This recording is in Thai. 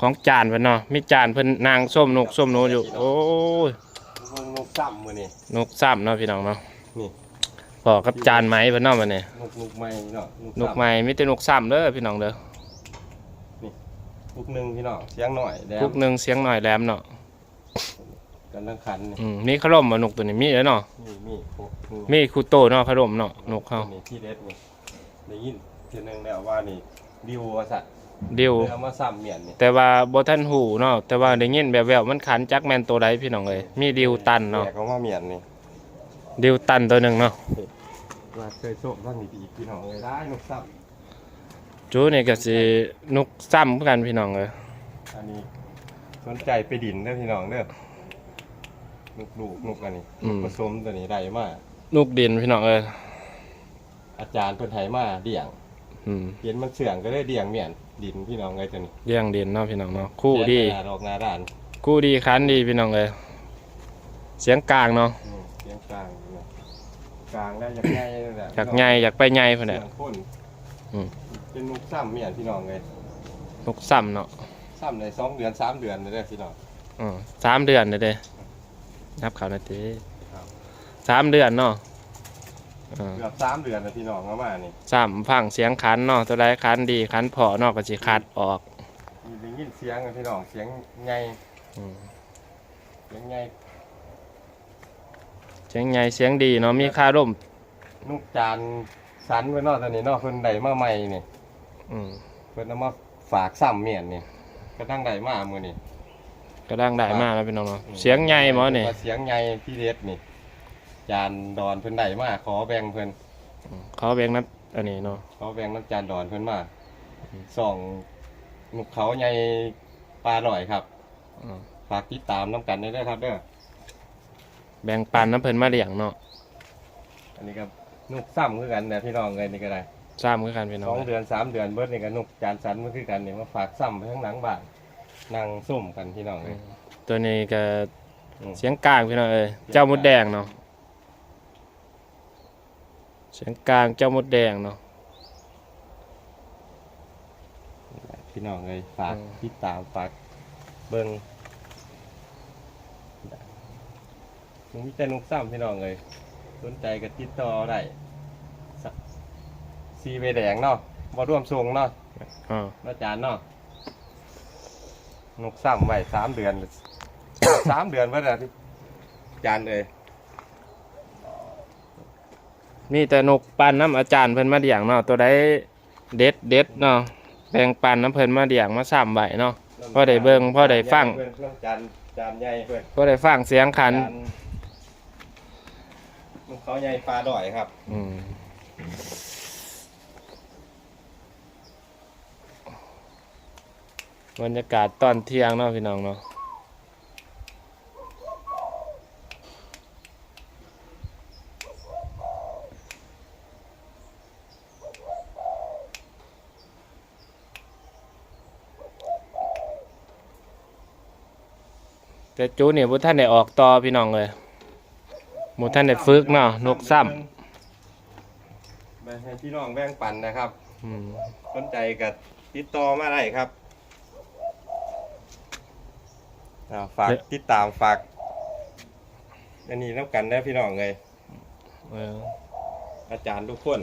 ของจานเพิ่นเนาะมีจานเพิ่นนางส้มนกส้มหนูอยู่ โอ้ยเบิ่งนกซ้ำมื้อนี้นกซ้ำเนาะพี่น้องเนาะนี่พอกับจานไหมเพิ่นเนาะบัดนี้นกนกใหม่เนาะนกใหม่มีแต่นกซ้ำเด้อพี่น้องเด้อลูกหนึงพี่น้องเสียงหน่อยแล้คุกหนึงเสียงหน่อยแหลมเนาะกันทั้งคันนี่อืมมีขลมบ่นกตัวนี้มีแล้วเนาะมีมีโอ้โหมีคูโตเนาะขลมเนาะนกเขานี่ที่เด็ดนี่ได้ยินเทีนึงแล้วว่านี่ดิวว่าสัตว์ เดียว เอามาซ้ำเมียนนี่แต่ว่าบ่ทันหูเนาะแต่ว่าได้ยินแบบแววๆมันขันจักแม่นตัวใดพี่น้องเอ้ยมีดิวตันเนาะแยกออกมาเมียนนี่ดิวตันตัวหนึงเนาะว่าเคยโชคท่านดีๆพี่น้องเลยได้นกซ้จูนี่ก็สินกซ้ำคือกันพี่น้องเอ้ยำอันนี้สนใจไปดินเด้อพี่น้องเด้อนกลูกนกอันนี้นกผสมตัวนี้ได้มากนกดินพี่น้องเอ้ยอาจารย์เพิ่นให้มาเดี่ยงอืมเห็นมันเสื่องก็ได้เดี่ยงเมียน ดินพี่น้องไงตัวนี้เลี้ยงดินเนาะพี่น้องเนาะคู่ดี แยกหน้าดอกหนาด่านคู่ดีคันดีพี่น้องเอ้ยเสียงกลางเนาะอืมเสียงกลางนี่นะกลางได้อยากใหญ่นั่นแหละอยากใหญ่อยากไปใหญ่พุ่นเสีน่ะยงพ่นอืม เป็นนกซ้ำเมียนพี่น้องเลยนกซ้ำเนาะซ้ำในสองเดือนสามเดือนเลยเด้อพี่น้อง อือสามเดือนเลยเด้นับเขานาทีครับ สามเดือนเนาะ อ่าเกือบสามเดือนแล้วพี่น้องเอามานี่สามฟังเสียงคันเนาะตัวใดคันดีคันพอเนาะก็สิคัดออกมีได้ยินเสียงอะพี่น้องเสียงใหญ่อืมเสียงใหญ่เสียงใหญ่เสียงดีเนาะมีค่าร่มนุกจานสันไว้เนาะตอนนี้เนาะเพิ่นได้มาใหม่นี่อืมเพิ่นเอามาฝากซ้ำเมียนนี่ก็ตั้งได้มามื้อนี้ก็ดังได้มากแล้วพี่น้องเนาะเสียงใหญ่หมอนี่ว่าเสียงใหญ่พี่เด็ดนี่ จานดอนเพิ่นได้มาขอแบ่งเพิ่นเขาเบงนับอันนี้เนาะขอแบ่งน้ำจานดอนเพิ่นมาสองนกเขาใหญ่ปลาหน่อยครับอืมฝากติดตามน้ำกันได้เด้อครับเด้อแบ่งปันน้ำเพิ่นมาเลี้ยงเนาะอันนี้ก็นกซ้ำคือกันนะพี่น้องเลยนี่ก็ได้ซ้ำคือกันพี่น้สอองงเดือนสามเดือนเบิดนี่ก็นกจานสันมันคือกันนี่มาฝากซ้ำไปข้างหลังบ้านนั่งซุ่มกันพี่น้องเลย ตัวนี้ก็อืม เสียงกลางพี่น้องเอ้ยเจ้ามดแดงเนาะ เสียงกลางเจ้ามดแดงเนาะ พี่น้องเลยฝากอืม ติดตามฝากเบิ้งมีแต่นกซ้ำพี่น้องเลยสนใจก็ติดต่อได้สซีเวแดงเนาะมาร่วมส่งเนาะอ่าอาจารย์เนาะนกซ้ำไว้สามเดือน สามเดือนเมื่อไหร่อาจารย์เลย มีแต่นกปันน้ำอาจารย์เพิ่นมาเลี้ยงเนาะตัวใดเด็ดเด็ดเนาะแบ่งปันน้ำเพิ่นมาเลี้ยงมาซ้ำไว้เนาะพอได้เบิ่งพอได้ฟังเพื่อนเพื่อนจานจานใหญ่เพื่อนก็ได้ฟังเสียงขันจานนกเขาใหญ่ปลาดอยครับอืมบรรยากาศตอนเที่ยงเนาะพี่น้องเนาะ แต่จูเนี่ยบุท่านได้ออกต่อพี่น้องเลยบุท่านได้ฝึกเนาะนกซ้ไปให้พี่น้องแบ่งปันนะครับำอืมสนใจกับติดต่อมาได้ครับอ่าฝากติดตามฝากอันนี้น้ำกันได้พี่น้องเลยเอออาจารย์ทุกคน